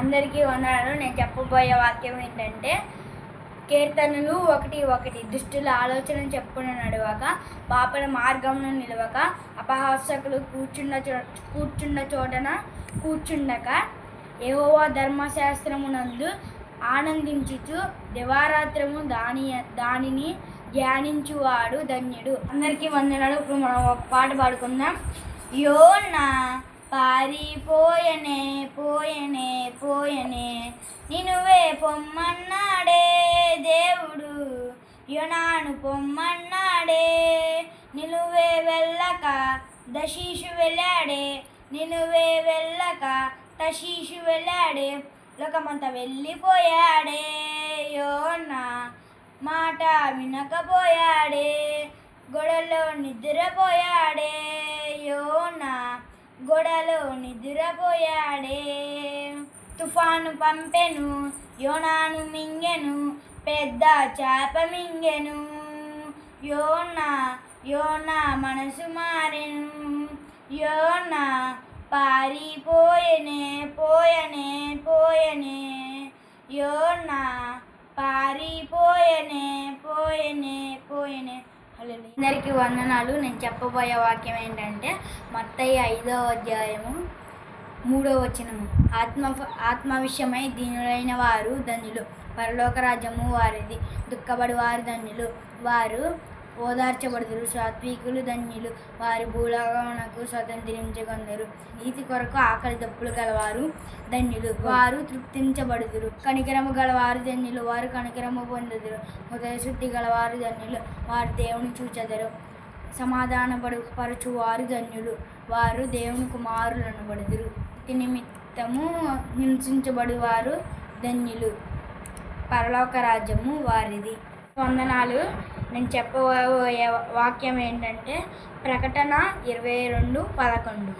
అందరికీ వందనాలు. నేను చెప్పబోయే వాక్యం ఏంటంటే కీర్తనలు ఒకటి ఒకటి దుష్టుల ఆలోచన చెప్పుకుని నడవక పాపల మార్గంలో నిలవక అపహాసకులు కూర్చున్న చో కూర్చున్న చోటన కూర్చుండక ఏవోవా ధర్మశాస్త్రమునందు ఆనందించుచు దివారాత్రము దాని దానిని ధ్యానించువాడు ధన్యుడు. అందరికీ వందనాలు. ఇప్పుడు మనం ఒక పాట పాడుకుందాం. యోనా పారిపోయనే పోయనే పోయనే. నినువే పొమ్మన్నాడే దేవుడు యోనాను పొమ్మన్నాడే. నిలువే వెళ్ళక దశీషు వెళ్ళాడే నిలువే వెళ్ళక తశీషు వెళ్ళాడే. లోకమంతా వెళ్ళిపోయాడే యోనా మాట వినకపోయాడే. గొడవలో నిద్రపోయాడే. గొడలో నిద్రపోయాడే. తుఫాను పంపెను యోనాను మింగెను పెద్ద చేప మింగెను. యోనా యోనా మనసు మారెను. యోనా పారిపోయనే పోయనే పోయనే. యోనా పారిపోయనే పోయనే. అందరికీ వందనాలు. నేను చెప్పబోయే వాక్యం ఏంటంటే మత్తయ్య ఐదో అధ్యాయము మూడో వచనము. ఆత్మ ఆత్మ విషయమై దీనులైన వారు ధనులు పరలోక రాజ్యము వారిది. దుఃఖపడి వారు ధనులు వారు ఓదార్చబడుదురు. సాత్వికులు ధన్యులు వారి భూలోకమునకు స్వతంత్రించగొందరు. నీతి కొరకు ఆకలి దప్పులు గలవారు ధన్యులు వారు తృప్తించబడుదురు. కనికరము గలవారు ధన్యులు వారు కనికరము పొందుదురు. హృదయ శుద్ధి గలవారు ధన్యులు వారు దేవుని చూచెదరు. సమాధానపడు పరచువారు ధన్యులు వారు దేవుని కుమారులనబడుదురు. నిమిత్తము హింసించబడి వారు ధన్యులు. పరలోక రాజ్యము వారిది. వందనాలు. నేను చెప్పబోయే వాక్యం ఏంటంటే ప్రకటన ఇరవై రెండు పదకొండు.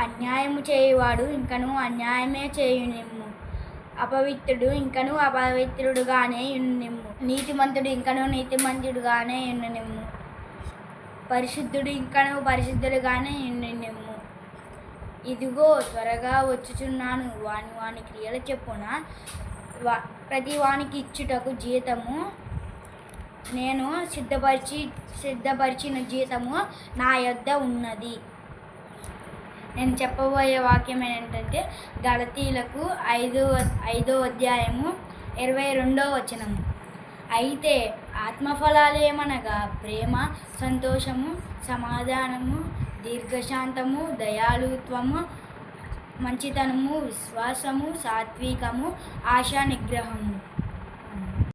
అన్యాయము చేయువాడు ఇంకను అన్యాయమే చేయునిమ్ము. అపవిత్రుడు ఇంకను అపవిత్రుడుగానే నిమ్ము నీతిమంతుడు ఇంకను నీతిమంతుడుగానే నిమ్ము పరిశుద్ధుడు ఇంకను పరిశుద్ధుడుగానే నిమ్ము ఇదిగో త్వరగా వచ్చుచున్నాను. వాని వాని క్రియల చెప్పున? వా ప్రతి వానికి ఇచ్చుటకు జీతము నేను సిద్ధపరిచి సిద్ధపరిచిన జీతము నా యొద్ద ఉన్నది. నేను చెప్పబోయే వాక్యం ఏంటంటే గలతీలకు ఐదో ఐదో అధ్యాయము ఇరవై రెండో వచనము. అయితే ఆత్మఫలాలు ఏమనగా ప్రేమ సంతోషము సమాధానము దీర్ఘశాంతము దయాళుత్వము మంచితనము విశ్వాసము సాత్వికము ఆశా నిగ్రహము.